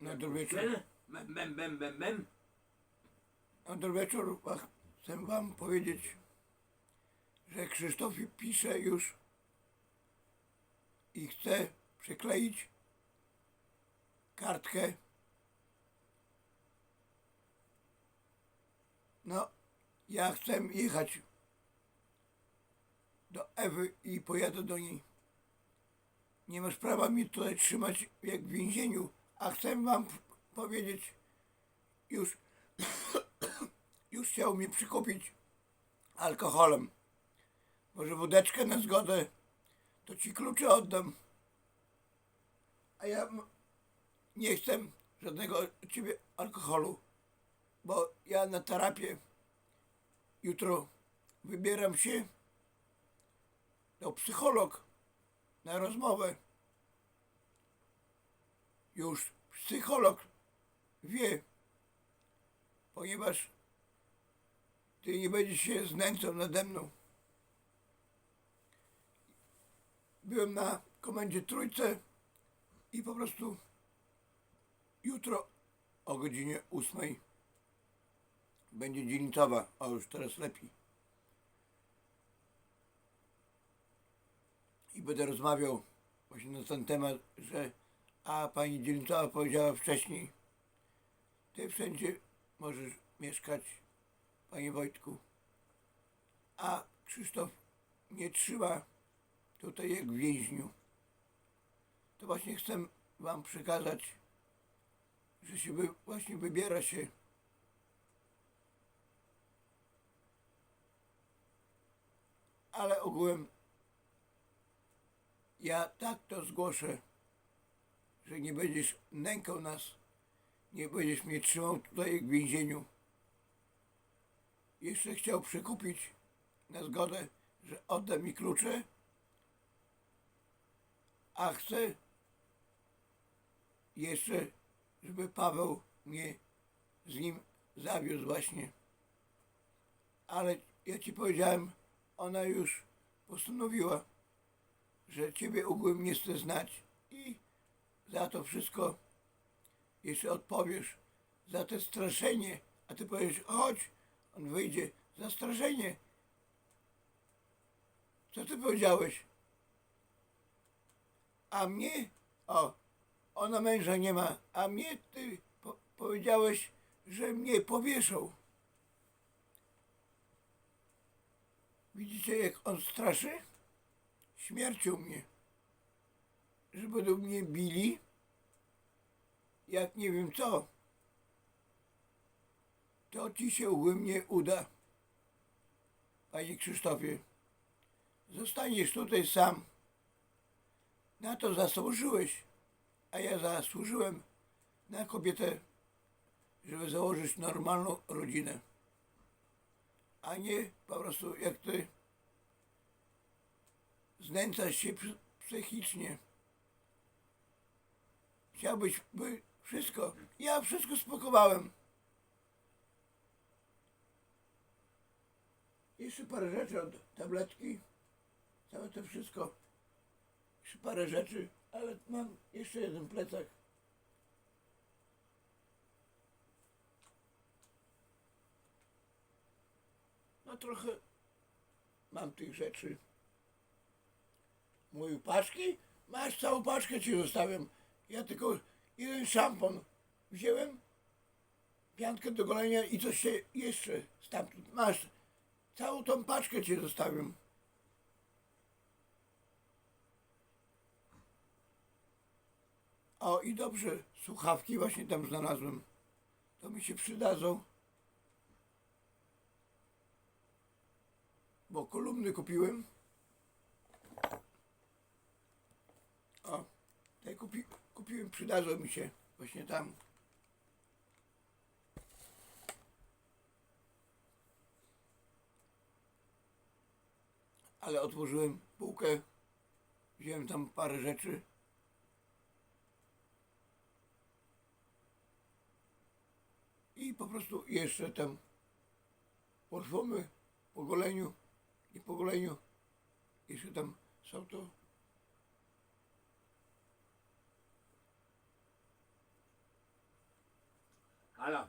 Na wieczór. Mem, mem. Na dobry wieczór. Chcę wam powiedzieć, że Krzysztof pisze już i chce przykleić kartkę. No, ja chcę jechać do Ewy i pojadę do niej. Nie masz prawa mi tutaj trzymać jak w więzieniu, a chcę wam powiedzieć już już chciał mnie przykupić alkoholem. Może wódeczkę na zgodę, to ci klucze oddam. A ja nie chcę żadnego ciebie alkoholu, bo ja na terapię jutro wybieram się do psycholog na rozmowę. Już psycholog wie, ponieważ ty nie będziesz się znęcał nade mną. Byłem na komendzie trójce i po prostu jutro o godzinie ósmej będzie dzielnicowa, a już teraz lepiej. I będę rozmawiał właśnie na ten temat, że a pani dzielnicowa powiedziała wcześniej, ty wszędzie możesz mieszkać panie Wojtku. A Krzysztof nie trzyma tutaj jak w więźniu. To właśnie chcę wam przekazać, że się wy, właśnie wybiera się ale ogółem ja tak to zgłoszę, że nie będziesz nękał nas, nie będziesz mnie trzymał tutaj w więzieniu jeszcze chciał przekupić na zgodę, że odda mi klucze, a chce jeszcze, żeby Paweł mnie z nim zawiózł właśnie. Ale ja ci powiedziałem, ona już postanowiła, że ciebie ogółem nie chce znać i za to wszystko jeszcze odpowiesz, za te straszenie, a ty powiesz, chodź, on wyjdzie. Zastraszenie. Co ty powiedziałeś? A mnie? O, ona męża nie ma. A mnie ty po powiedziałeś, że mnie powieszą. Widzicie, jak on straszy? Śmiercią mnie. Że będą mnie bili? Jak nie wiem co to ci się ugłębnie uda. Panie Krzysztofie, zostaniesz tutaj sam. Na to zasłużyłeś, a ja zasłużyłem na kobietę, żeby założyć normalną rodzinę. A nie po prostu jak ty znęcasz się psy- psychicznie. Chciałbyś by wszystko. Ja wszystko spakowałem. Jeszcze parę rzeczy od tabletki. Całe to wszystko. Jeszcze parę rzeczy, ale mam jeszcze jeden plecak. No trochę mam tych rzeczy. Mówił, paczki? Masz całą paczkę ci zostawiam. Ja tylko jeden szampon wziąłem, piankę do golenia i coś się jeszcze stamtąd masz. Całą tą paczkę ci zostawiam. O i dobrze, słuchawki właśnie tam znalazłem. To mi się przydadzą. Bo kolumny kupiłem. O, te kupi, kupiłem, przydadzą mi się właśnie tam. ale otworzyłem półkę, wziąłem tam parę rzeczy. I po prostu jeszcze tam perfumy po goleniu i po goleniu jeszcze tam są to Halo,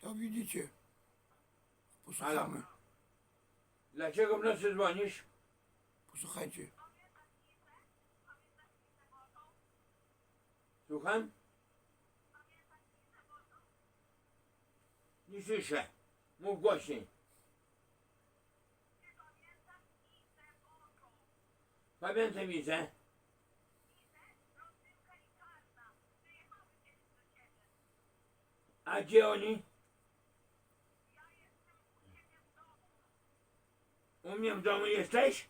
To widzicie. Posłuchamy. Dlaczego w nocy dzwonisz? Posłuchajcie. Słucham? Nie słyszę. Mów głośniej. Pamiętam widzę. A gdzie oni? U mnie w domu jesteś?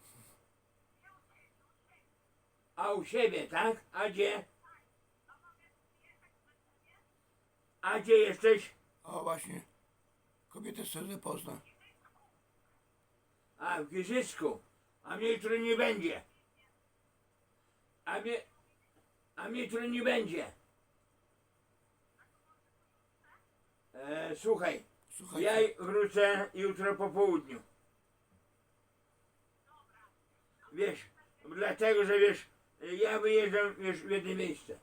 A u siebie, tak? A gdzie? A gdzie jesteś? O właśnie. Kobietę chcę pozna. A w Giżycku. A mnie jutro nie będzie. A mnie, a mnie jutro nie będzie. E, słuchaj, Słuchajcie. ja wrócę jutro po południu. Wiesz, dlatego, że wiesz, ja wyjeżdżam wiesz, w jedno miejsce.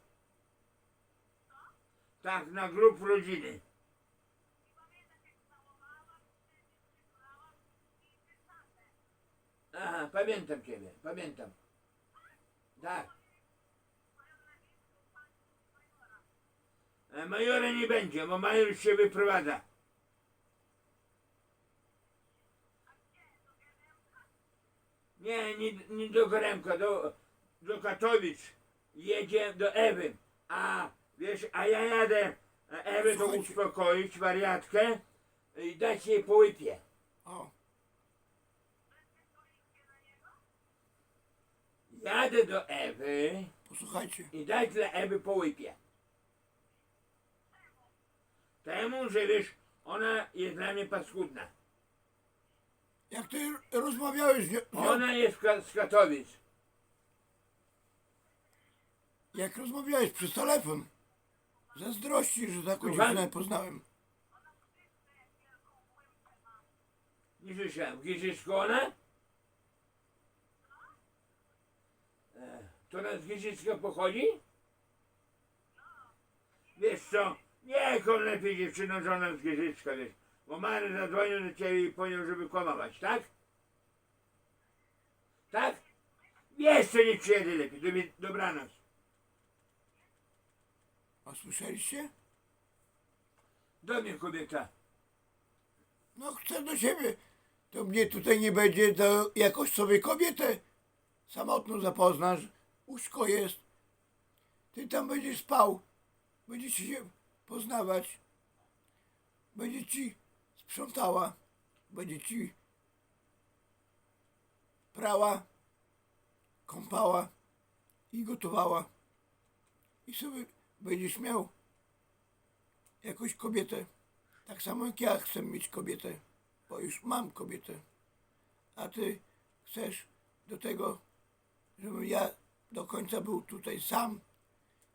Tak, na grup rodziny. Aha, pamiętam ciebie, pamiętam. Tak. Majora nie będzie, bo major się wyprowadza. Nie, nie, nie do Gremka, do, do Katowic. Jedzie do Ewy. A wiesz, a ja jadę Ewę to Słuchajcie. uspokoić, wariatkę i dać jej po łypie. O, Jadę do Ewy posłuchajcie. i dać dla Ewy po łypie. Temu, że wiesz, ona jest dla mnie paskudna. Jak ty rozmawiałeś z nią, Ona jest ka- z Katowic. jak rozmawiałeś przez telefon, zazdrości, że taką Słucham? dziewczynę poznałem. Nie słyszałem. W Giżycku ona? E, To ona z Giżycka pochodzi? Wiesz co? Niech on lepiej dziewczyną żoną z Giżycka, wiesz. Bo Mary zadzwonił do ciebie i powiedział, żeby kłamać, tak? Tak? Co, nie przyjedę lepiej. Dobie- Dobranoc. A słyszeliście? Do mnie kobieta. No chcę do siebie. To mnie tutaj nie będzie, to jakoś sobie kobietę samotną zapoznasz. Łóżko jest. Ty tam będziesz spał. Będziecie się poznawać. Będzie ci sprzątała. Będzie ci prała, kąpała i gotowała. I sobie będziesz miał jakąś kobietę. Tak samo jak ja chcę mieć kobietę, bo już mam kobietę. A ty chcesz do tego, żebym ja do końca był tutaj sam.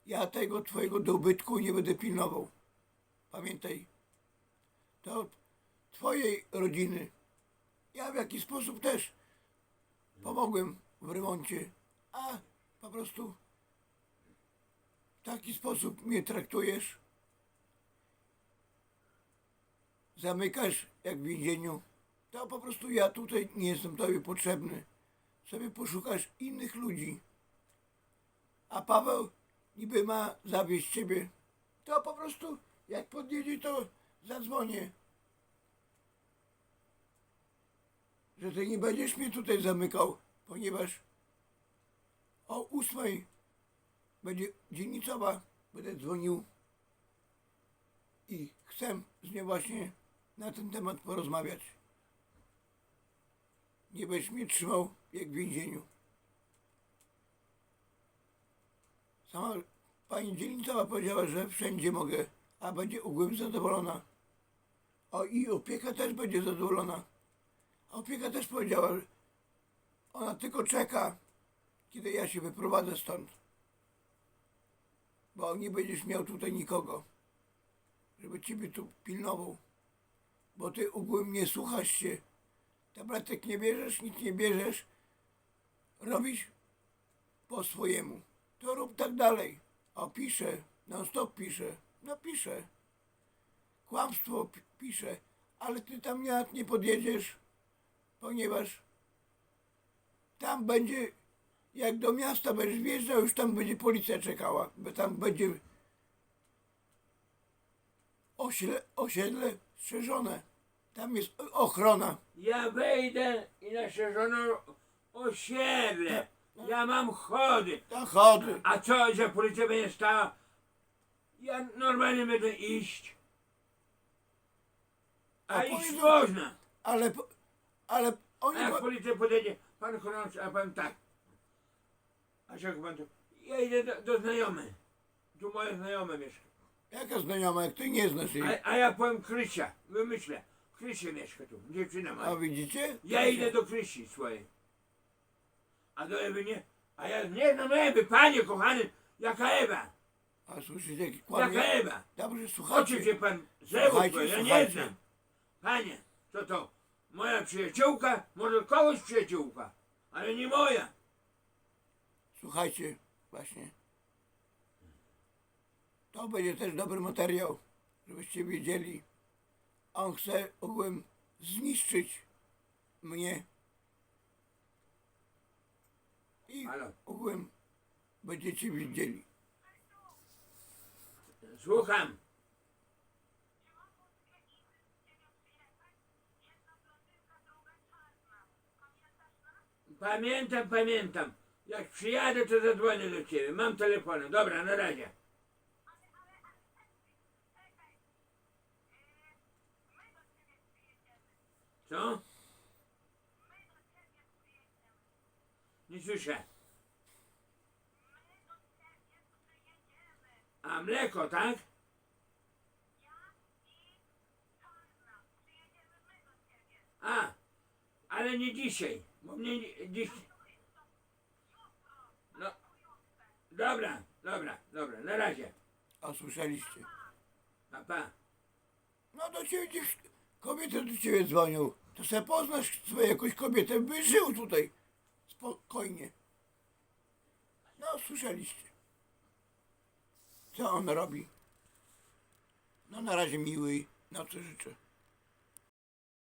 Ja tego twojego dobytku nie będę pilnował. Pamiętaj, to twojej rodziny. Ja w jakiś sposób też pomogłem w remoncie, a po prostu w taki sposób mnie traktujesz zamykasz jak w więzieniu, to po prostu ja tutaj nie jestem tobie potrzebny. Sobie poszukasz innych ludzi. A Paweł niby ma zawieźć ciebie. To po prostu jak podjedzie to zadzwonię. Że ty nie będziesz mnie tutaj zamykał, ponieważ o ósmej będzie dzielnicowa, będę dzwonił i chcę z nią właśnie na ten temat porozmawiać. Nie będziesz mnie trzymał jak w więzieniu. Sama pani dzielnicowa powiedziała, że wszędzie mogę, a będzie ogółem zadowolona. O i opieka też będzie zadowolona. A opieka też powiedziała, że ona tylko czeka, kiedy ja się wyprowadzę stąd. Bo nie będziesz miał tutaj nikogo żeby ciebie tu pilnował. Bo ty ogółem nie słuchasz się. Tabletek nie bierzesz, nic nie bierzesz. Robisz po swojemu. To rób tak dalej. A piszę, non stop piszę. No piszę. kłamstwo pi- pisze, ale ty tam nawet nie podjedziesz, ponieważ tam będzie, jak do miasta będziesz wjeżdżał, już tam będzie policja czekała, bo tam będzie osiedle, osiedle strzeżone. Tam jest o- ochrona. Ja wejdę i na szerzoną osiedle. Ja mam chody. Na chody. A co, że policja będzie stała? Ja normalnie będę iść. A, A iść powiedzą- można. Ale, po- ale A oni... jak po- policja podjedzie, pan chroniący, a pan tak. A czego pan tu? Ja idę do, do znajomej. Tu moje znajome mieszka. Jaka znajoma, jak ty nie znasz jej? A, a ja powiem Krysia, wymyślę. Krysia mieszka tu, dziewczyna A moja. widzicie? Ja idę do Krysi swojej. A do Ewy nie. A ja nie znam Ewy, panie kochany, jaka Ewa? A słyszycie, jaki Jaka kłamie? Ewa? Dobrze, słuchajcie. się pan zewu, Słuchajcie, ja nie słuchajcie. znam. Panie, co to? Moja przyjaciółka, może kogoś przyjaciółka, ale nie moja. Słuchajcie, właśnie. To będzie też dobry materiał, żebyście wiedzieli. On chce ogółem zniszczyć mnie. I Halo. ogółem będziecie widzieli. Słucham. Pamiętam, pamiętam. Jak przyjadę, to zadzwonię do ciebie. Mam telefon. Dobra, na razie. Co? Nie słyszę. A mleko, tak? A, ale nie dzisiaj, bo mnie nie- dziś... No, dobra, dobra, dobra, na razie. A słyszeliście? Pa, pa. No do ciebie dziś kobiety do ciebie dzwonią. To sobie poznasz swoją jakąś kobietę, by żył tutaj spokojnie. No słyszeliście. Co on robi? No na razie miłej nocy życzę.